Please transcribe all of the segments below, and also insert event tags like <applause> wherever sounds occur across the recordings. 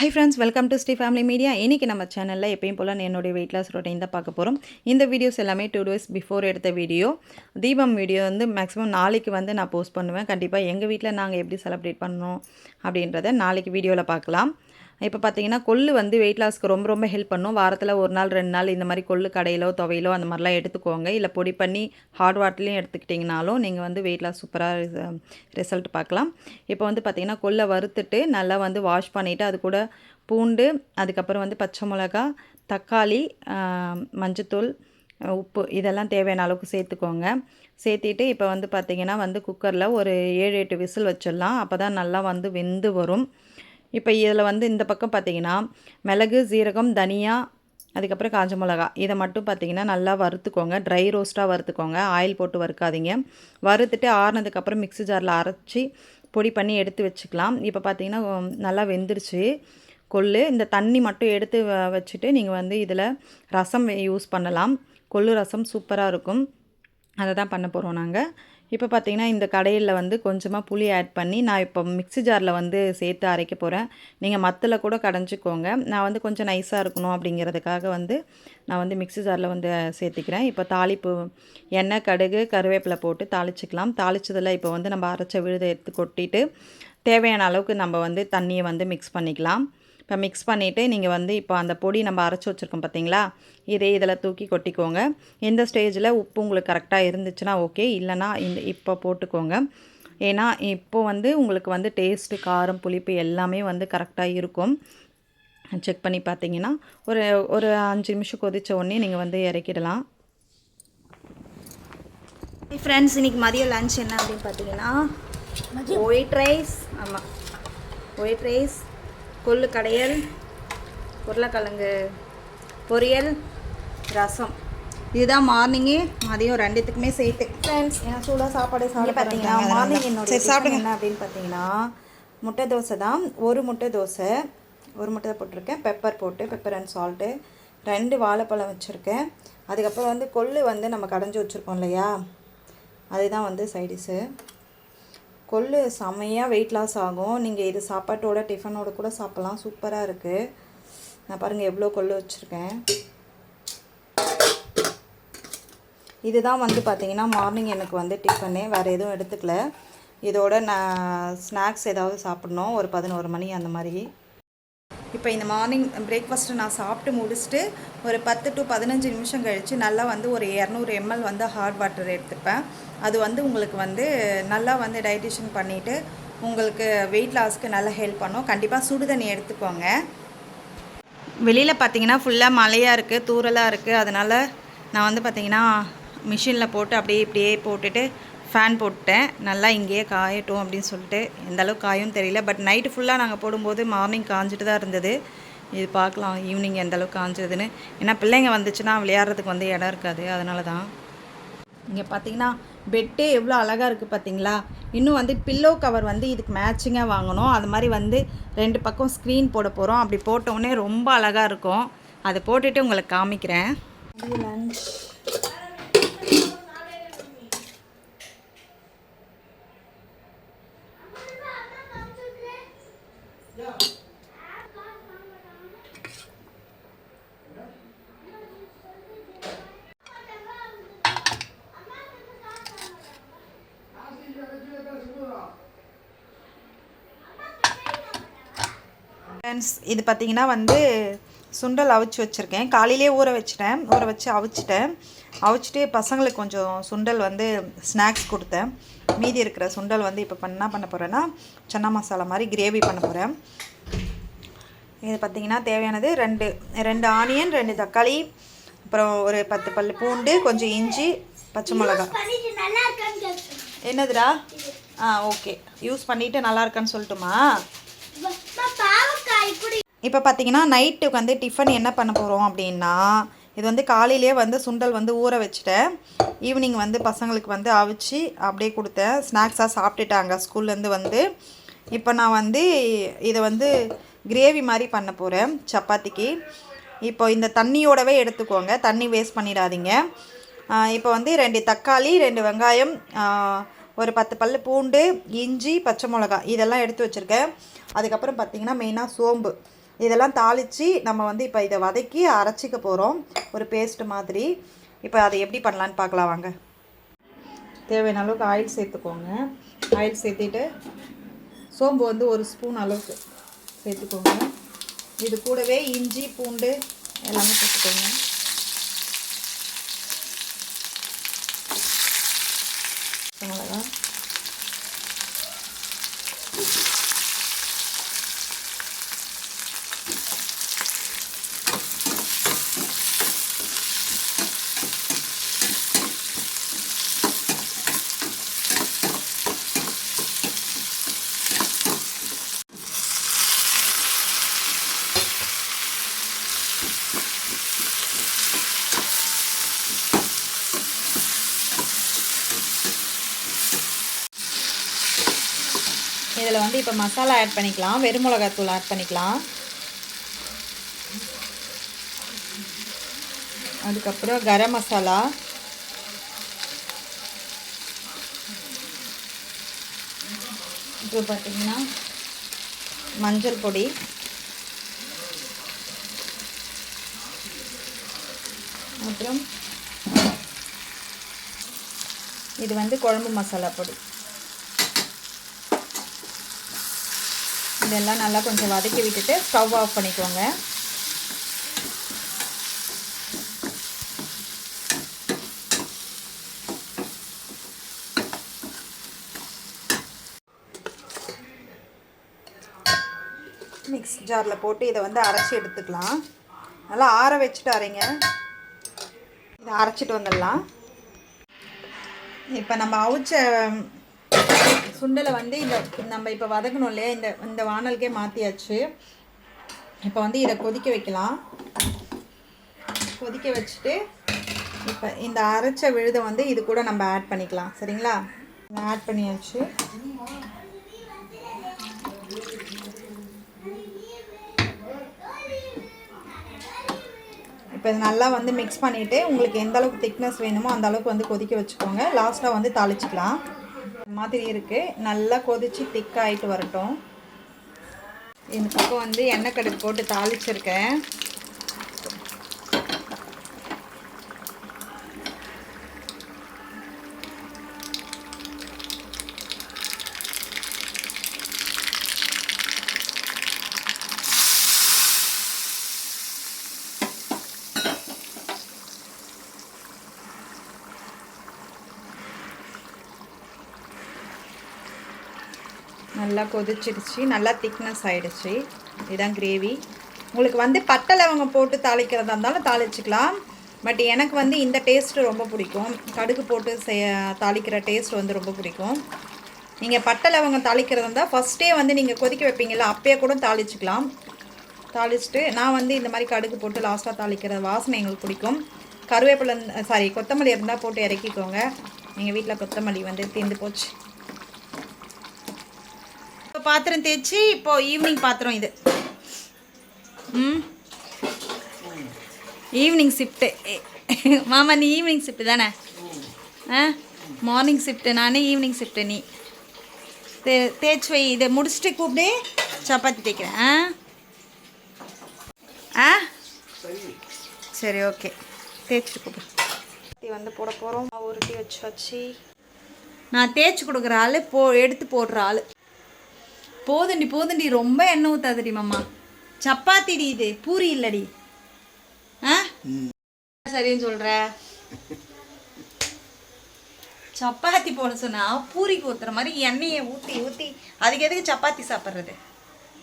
Hi friends welcome to Sri family media இன்றைக்கி நம்ம சேனலில் எப்பயும் போல் என்னுடைய வெயிட் லாஸ் ரொட்டீன் தான் பார்க்க போகிறோம் இந்த வீடியோஸ் எல்லாமே டூ டேஸ் பிஃபோர் எடுத்த வீடியோ தீபம் வீடியோ வந்து மேக்ஸிமம் நாளைக்கு வந்து நான் போஸ்ட் பண்ணுவேன். கண்டிப்பாக எங்கள் வீட்டில் நாங்கள் எப்படி செலிப்ரேட் பண்ணோம் அப்படின்றத நாளைக்கு வீடியோவில் பார்க்கலாம். இப்போ பார்த்தீங்கன்னா கொள்ளு வந்து வெயிட் லாஸ்க்கு ரொம்ப ரொம்ப ஹெல்ப் பண்ணும். வாரத்தில் ஒரு நாள் ரெண்டு நாள் இந்த மாதிரி கொள்ளு கடையிலோ துவையிலோ அந்த மாதிரிலாம் எடுத்துக்கோங்க. இல்லை பொடி பண்ணி ஹார்ட் வாட்டர்லேயும் எடுத்துக்கிட்டிங்கனாலும் நீங்கள் வந்து வெயிட் லாஸ் சூப்பராக ரிசல்ட் பார்க்கலாம். இப்போ வந்து பார்த்திங்கன்னா கொல்லை வறுத்துட்டு நல்லா வந்து வாஷ் பண்ணிவிட்டு அது கூட பூண்டு அதுக்கப்புறம் வந்து பச்சை மிளகா தக்காளி மஞ்சத்தூள் உப்பு இதெல்லாம் தேவையான அளவுக்கு சேர்த்துக்கோங்க. சேர்த்திட்டு இப்போ வந்து பார்த்திங்கன்னா வந்து குக்கரில் ஒரு ஏழு எட்டு விசில் வச்சிடலாம். அப்போ தான் நல்லா வந்து வெந்து வரும். இப்போ இதில் வந்து இந்த பக்கம் பார்த்தீங்கன்னா மிளகு சீரகம் தனியா அதுக்கப்புறம் காஞ்ச மிளகா. இதை மட்டும் பார்த்தீங்கன்னா நல்லா வறுத்துக்கோங்க. ட்ரை ரோஸ்ட்டாக வறுத்துக்கோங்க. ஆயில் போட்டு வறுக்காதீங்க. வறுத்துட்டு ஆறுனதுக்கப்புறம் மிக்ஸி ஜாரில் அரைச்சி பொடி பண்ணி எடுத்து வச்சுக்கலாம். இப்போ பார்த்தீங்கன்னா நல்லா வெந்துருச்சு. கொள்ளு. இந்த தண்ணி மட்டும் எடுத்து வச்சுட்டு நீங்கள் வந்து இதில் ரசம் யூஸ் பண்ணலாம். கொள்ளு ரசம் சூப்பராக இருக்கும். அதை தான் பண்ண போகிறோம் நாங்கள் இப்போ பார்த்தீங்கன்னா இந்த கடையில் வந்து கொஞ்சமாக புளி ஆட் பண்ணி நான் இப்போ மிக்ஸி ஜாரில் வந்து சேர்த்து அரைக்க போகிறேன். நீங்கள் மத்தில் கூட கடைஞ்சிக்கோங்க. நான் வந்து கொஞ்சம் நைஸாக இருக்கணும் அப்படிங்கிறதுக்காக வந்து நான் வந்து மிக்ஸி ஜாரில் வந்து சேர்த்துக்கிறேன். இப்போ தாளிப்பு எண்ணெய் கடுகு கருவேப்பிலை போட்டு தாளிச்சிக்கலாம். தாளிச்சதில் இப்போ வந்து நம்ம அரைச்ச விழுதை எடுத்து கொட்டிட்டு தேவையான அளவுக்கு நம்ம வந்து தண்ணியை வந்து மிக்ஸ் பண்ணிக்கலாம். இப்போ மிக்ஸ் பண்ணிவிட்டு நீங்கள் வந்து இப்போ அந்த பொடி நம்ம அரைச்சி வச்சுருக்கோம் பார்த்தீங்களா? இதே இதில் தூக்கி கொட்டிக்கோங்க. எந்த ஸ்டேஜில் உப்பு உங்களுக்கு கரெக்டாக இருந்துச்சுன்னா ஓகே இல்லைன்னா இந்த இப்போ போட்டுக்கோங்க. ஏன்னா இப்போ வந்து உங்களுக்கு வந்து டேஸ்ட்டு காரம் புளிப்பு எல்லாமே வந்து கரெக்டாக இருக்கும். செக் பண்ணி பார்த்தீங்கன்னா ஒரு ஒரு அஞ்சு நிமிஷம் கொதிச்ச உடனே நீங்கள் வந்து இறக்கிடலாம். ஃப்ரெண்ட்ஸ் இன்னைக்கு மதிய லஞ்ச் என்ன அப்படின்னு பார்த்தீங்கன்னா ஒயிட் ரைஸ் ஆமாம் ஒயிட் ரைஸ் கொள்ளு கடையல் உருளைக்கிழங்கு பொரியல் ரசம். இதுதான் மார்னிங்கு மதியம் ரெண்டுத்துக்குமே சேர்த்து. ஃப்ரெண்ட்ஸ் ஏன்னா சூடாக சாப்பாடு சாப்பிட பார்த்தீங்கன்னா மார்னிங் என்னோட சாப்பிடுங்க. என்ன அப்படின்னு பார்த்தீங்கன்னா முட்டை தோசை தான். ஒரு முட்டை தோசை ஒரு முட்டை போட்டிருக்கேன். பெப்பர் போட்டு பெப்பர் அண்ட் சால்ட்டு ரெண்டு வாழைப்பழம் வச்சுருக்கேன். அதுக்கப்புறம் வந்து கொள்ளு வந்து நம்ம கடைஞ்சி வச்சுருக்கோம் இல்லையா? அதுதான் வந்து சைடிஷு கொள்ளு செமையாக வெயிட் லாஸ் ஆகும். நீங்கள் இது சாப்பாட்டோட டிஃபனோட கூட சாப்பிட்லாம். சூப்பராக இருக்குது நான் பாருங்கள் எவ்வளோ கொள்ளு வச்சுருக்கேன். இதுதான் வந்து பார்த்தீங்கன்னா மார்னிங் எனக்கு வந்து டிஃபனு வேறு எதுவும் எடுத்துக்கல. இதோட நான் ஸ்நாக்ஸ் ஏதாவது சாப்பிட்ணும். ஒரு பதினோரு மணி அந்த மாதிரி. இப்போ இந்த மார்னிங் பிரேக்ஃபாஸ்ட்டு நான் சாப்பிட்டு முடிச்சுட்டு ஒரு பத்து டு பதினஞ்சு நிமிஷம் கழித்து நல்லா வந்து ஒரு இரநூறு எம்எல் வந்து ஹாட் வாட்டர் எடுத்துப்பேன். அது வந்து உங்களுக்கு வந்து நல்லா வந்து டைட்டிஷன் பண்ணிவிட்டு உங்களுக்கு வெயிட் லாஸ்க்கு நல்லா ஹெல்ப் பண்ணும். கண்டிப்பாக சுடு தண்ணி எடுத்துக்கோங்க. வெளியில் பார்த்தீங்கன்னா ஃபுல்லாக மழையாக இருக்குது தூறலாக இருக்குது அதனால் நான் வந்து பார்த்திங்கன்னா மிஷினில் போட்டு அப்படியே இப்படியே போட்டுட்டு ஃபேன் போட்டேன். நல்லா இங்கேயே காயட்டும் அப்படின்னு சொல்லிட்டு. எந்த அளவுக்கு காயும் தெரியல. பட் நைட்டு ஃபுல்லாக நாங்கள் போடும்போது மார்னிங் காஞ்சிட்டு தான் இருந்தது. இது பார்க்கலாம். ஈவினிங் எந்த அளவுக்கு காஞ்சதுன்னு. ஏன்னா பிள்ளைங்க வந்துச்சுன்னா விளையாடுறதுக்கு வந்து இடம் இருக்காது. அதனால தான். இங்கே பார்த்தீங்கன்னா பெட்டே எவ்வளோ அழகாக இருக்குது பார்த்தீங்களா இன்னும் வந்து பில்லோ கவர் வந்து இதுக்கு மேட்சிங்காக வாங்கணும். அது மாதிரி வந்து ரெண்டு பக்கம் ஸ்க்ரீன் போட போகிறோம் அப்படி போட்டோடனே ரொம்ப அழகாக இருக்கும். அதை போட்டுட்டு உங்களுக்கு காமிக்கிறேன். லஞ்ச் ஃப்ரெண்ட்ஸ் இது பார்த்தீங்கன்னா வந்து சுண்டல் அவிச்சு வச்சுருக்கேன். காலையிலே ஊற வச்சிட்டேன். ஊற வச்சு அவிச்சிட்டேன். அவிச்சிட்டு பசங்களுக்கு கொஞ்சம் சுண்டல் வந்து ஸ்நாக்ஸ் கொடுத்தேன். மீதி இருக்கிற சுண்டல் வந்து இப்போ பண்ண பண்ண போகிறேன்னா சன்னா மசாலா மாதிரி கிரேவி பண்ண போகிறேன் இது பார்த்தீங்கன்னா தேவையானது ரெண்டு ரெண்டு ஆனியன் ரெண்டு தக்காளி அப்புறம் ஒரு பத்து பல்லு பூண்டு கொஞ்சம் இஞ்சி பச்சை மிளகா. என்னதுடா? ஆ ஓகே யூஸ் பண்ணிவிட்டு நல்லா இருக்கான்னு சொல்லட்டுமா? இப்போ பார்த்தீங்கன்னா நைட்டுக்கு வந்து டிஃபன் என்ன பண்ண போகிறோம் அப்படின்னா இது வந்து காலையிலே வந்து சுண்டல் வந்து ஊற வச்சுட்டேன் ஈவினிங் வந்து பசங்களுக்கு வந்து அவிச்சு அப்படியே கொடுத்தேன் ஸ்நாக்ஸாக சாப்பிட்டுட்டாங்க. ஸ்கூல்லேருந்து வந்து இப்போ நான் வந்து இதை வந்து கிரேவி மாதிரி பண்ண போகிறேன் சப்பாத்திக்கு. இப்போ இந்த தண்ணியோடவே எடுத்துக்கோங்க. தண்ணி வேஸ்ட் பண்ணிடாதீங்க. இப்போ வந்து ரெண்டு தக்காளி ரெண்டு வெங்காயம் ஒரு பத்து பல்லு பூண்டு இஞ்சி பச்சை மிளகா இதெல்லாம் எடுத்து வச்சுருக்கேன். அதுக்கப்புறம் பார்த்தீங்கன்னா மெயினாக சோம்பு. இதெல்லாம் தாளித்து நம்ம வந்து இப்போ இதை வதக்கி அரைச்சிக்க போகிறோம் ஒரு பேஸ்ட் மாதிரி. இப்போ அதை எப்படி பண்ணலான்னு பார்க்கலாம் வாங்க. தேவையான அளவுக்கு ஆயில் சேர்த்துக்கோங்க. ஆயில் சேர்த்துட்டு சோம்பு வந்து ஒரு ஸ்பூன் அளவுக்கு சேர்த்துக்கோங்க. இது கூடவே இஞ்சி பூண்டு எல்லாமே சேர்த்துக்கோங்க. இதில் வந்து இப்போ மசாலா ஆட் பண்ணிக்கலாம். வெறும் மிளகாத்தூள் ஆட் பண்ணிக்கலாம். அதுக்கப்புறம் கரம் மசாலா. இப்போ பார்த்தீங்கன்னா மஞ்சள் பொடி. அப்புறம் இது வந்து குழம்பு மசாலா பொடி. இதெல்லாம் நல்லா கொஞ்சம் வதக்கி விட்டுட்டு ஸ்டவ் ஆஃப் பண்ணிக்கோங்க. மிக்ஸ் ஜாரில் போட்டு இதை வந்து அரைச்சி எடுத்துக்கலாம். நல்லா ஆற வச்சுட்டு அரைங்க. இதை அரைச்சிட்டு வந்துடலாம். இப்போ நம்ம அவிச்ச சுண்டலை வந்து இந்த நம்ம இப்போ வதக்கணும் இல்லையா? இந்த இந்த வானலுக்கே மாற்றியாச்சு இப்போ வந்து இதை கொதிக்க வைக்கலாம். கொதிக்க வச்சுட்டு இப்போ இந்த அரைச்ச விழுதை வந்து இது கூட நம்ம ஆட் பண்ணிக்கலாம். சரிங்களா? ஆட் பண்ணியாச்சு. இப்போ இது நல்லா வந்து மிக்ஸ் பண்ணிவிட்டு உங்களுக்கு எந்த அளவுக்கு திக்னஸ் வேணுமோ அந்த அளவுக்கு வந்து கொதிக்க வச்சுக்கோங்க. லாஸ்ட்டாக வந்து தாளிச்சிக்கலாம். மாதிரி இருக்குது நல்லா கொதித்து ஆகிட்டு வரட்டும். இந்த பக்கம் வந்து எண்ணெய் கடுகு போட்டு தாளிச்சிருக்கேன். நல்லா கொதிச்சிருச்சு நல்லா திக்னஸ் ஆகிடுச்சு இதுதான் கிரேவி உங்களுக்கு வந்து பட்டை லவங்கம் போட்டு தாளிக்கிறதா இருந்தாலும் தாளிச்சிக்கலாம். பட் எனக்கு வந்து இந்த டேஸ்ட்டு ரொம்ப பிடிக்கும். கடுகு போட்டு செய்ய தாளிக்கிற டேஸ்ட் வந்து ரொம்ப பிடிக்கும். நீங்கள் பட்டை லவங்கம் தாளிக்கிறதா இருந்தால் ஃபஸ்ட்டே வந்து நீங்கள் கொதிக்க வைப்பீங்களா அப்பயே கூட தாளிச்சிக்கலாம். தாளிச்சிட்டு நான் வந்து இந்த மாதிரி கடுகு போட்டு லாஸ்ட்டாக தாளிக்கிற வாசனை எங்களுக்கு பிடிக்கும். கருவேப்பிலை சாரி கொத்தமல்லி இருந்தால் போட்டு இறக்கிக்கோங்க. எங்கள் வீட்டில் கொத்தமல்லி வந்து தீர்ந்து போச்சு. பாத்திரம் தேய்ச்சி இப்போ ஈவினிங் பாத்திரம் இது. ம். ஈவினிங் ஷிஃப்ட்டு மாமா நீ ஈவினிங் ஷிஃப்ட்டு தானே? ஆ? மார்னிங் ஷிஃப்ட்டு நானே ஈவினிங் ஷிஃப்ட்டு நீ. தே தேய்ச்சி வை இதை முடிச்சுட்டு கூப்பிடு சப்பாத்தி தேய்க்கிறேன். ஆ? ஆ? சரி ஓகே. தேய்ச்சி கூப்பிடு. வந்து போட போகிறோம் உருட்டி வச்சு வச்சு நான் தேய்ச்சி கொடுக்குற ஆள் போ எடுத்து போடுற ஆள். போதுண்டி போதுண்டி. ரொம்ப எண்ணெய் ஊத்தாதடி மாமா. சப்பாத்திடி இது. பூரி இல்லடி. ஆ? சரின்னு சொல்ற? சப்பாத்தி போட சொன்னா பூரிக்கு ஊத்துற மாதிரி எண்ணெயை ஊற்றி ஊற்றி அதுக்கு எதுக்கு சப்பாத்தி சாப்பிட்றது?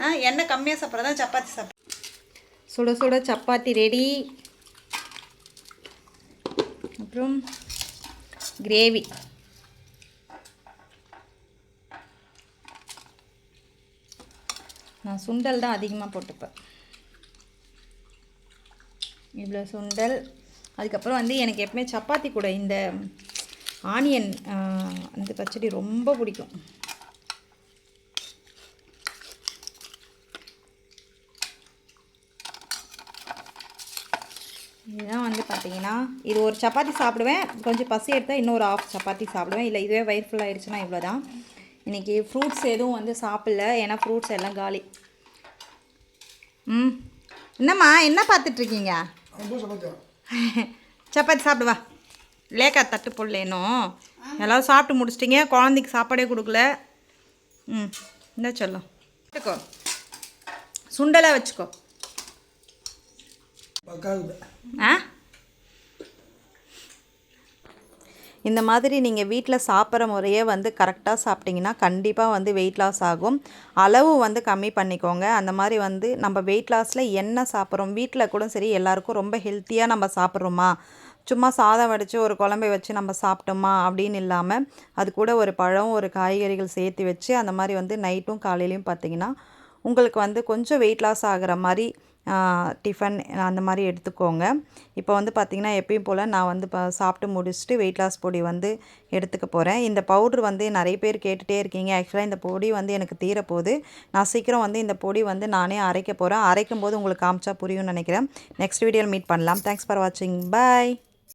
ஆ? எண்ணெய் கம்மியாக சாப்பிட்றதா சப்பாத்தி சாப்பிட்றது சுட சுட சப்பாத்தி ரெடி. அப்புறம் கிரேவி நான் சுண்டல் தான் அதிகமாக போட்டுப்பேன். இவ்வளோ சுண்டல். அதுக்கப்புறம் வந்து எனக்கு எப்பவுமே சப்பாத்தி கூட இந்த ஆனியன் அந்த பச்சடி ரொம்ப பிடிக்கும். இதுதான் வந்து பார்த்தீங்கன்னா இது ஒரு சப்பாத்தி சாப்பிடுவேன். கொஞ்சம் பசி எடுத்தால் இன்னொரு ஆஃப் சப்பாத்தி சாப்பிடுவேன். இல்லை இதுவே வயிறு ஃபுல் ஆயிடுச்சுன்னா இவ்வளோ தான் இன்றைக்கி ஃப்ரூட்ஸ் எதுவும் வந்து சாப்பிடல. ஏன்னா ஃப்ரூட்ஸ் எல்லாம் காலி. ம். என்னம்மா என்ன பார்த்துட்ருக்கீங்க? <laughs> சப்பாத்தி சாப்பிடு வா. லேக்கா தட்டு போடல இன்னும். எல்லாரும் சாப்பிட்டு முடிச்சிட்டிங்க. குழந்தைக்கு சாப்பாடே கொடுக்கல. ம் இந்த சொல்லும். வச்சுக்கோ சுண்டலாக வச்சுக்கோ. ஆ? இந்த மாதிரி நீங்கள் வீட்டில் சாப்பிட்ற முறையே வந்து கரெக்டாக சாப்பிட்டிங்கன்னா கண்டிப்பாக வந்து வெயிட் லாஸ் ஆகும். அளவு வந்து கம்மி பண்ணிக்கோங்க. அந்த மாதிரி வந்து நம்ம வெயிட் லாஸில் என்ன சாப்பிட்றோம்? வீட்டில் கூட சரி எல்லாருக்கும் ரொம்ப ஹெல்த்தியாக நம்ம சாப்பிட்றோமா? சும்மா சாதம் வடித்து ஒரு குழம்பை வச்சு நம்ம சாப்பிட்டோமா? அப்படின்னு இல்லாமல் அது கூட ஒரு பழம் ஒரு காய்கறிகள் சேர்த்து வச்சு அந்த மாதிரி வந்து நைட்டும் காலையிலையும் பார்த்தீங்கன்னா உங்களுக்கு வந்து கொஞ்சம் வெயிட் லாஸ் ஆகிற மாதிரி டிஃபன் அந்த மாதிரி எடுத்துக்கோங்க. இப்போ வந்து பார்த்திங்கன்னா எப்பயும் போல் நான் வந்து இப்போ சாப்பிட்டு முடிச்சுட்டு வெயிட் லாஸ் பொடி வந்து எடுத்துக்க போகிறேன் இந்த பவுட்ரு வந்து நிறைய பேர் கேட்டுகிட்டே இருக்கீங்க. ஆக்சுவலாக இந்த பொடி வந்து எனக்கு தீரப்போகுது. நான் சீக்கிரம் வந்து இந்த பொடி வந்து நானே அரைக்க போகிறேன் அரைக்கும் போது உங்களுக்கு காமிச்சா புரியும்னு நினைக்கிறேன். நெக்ஸ்ட் வீடியோவில் மீட் பண்ணலாம். தேங்க்ஸ் ஃபார் வாட்சிங் பாய்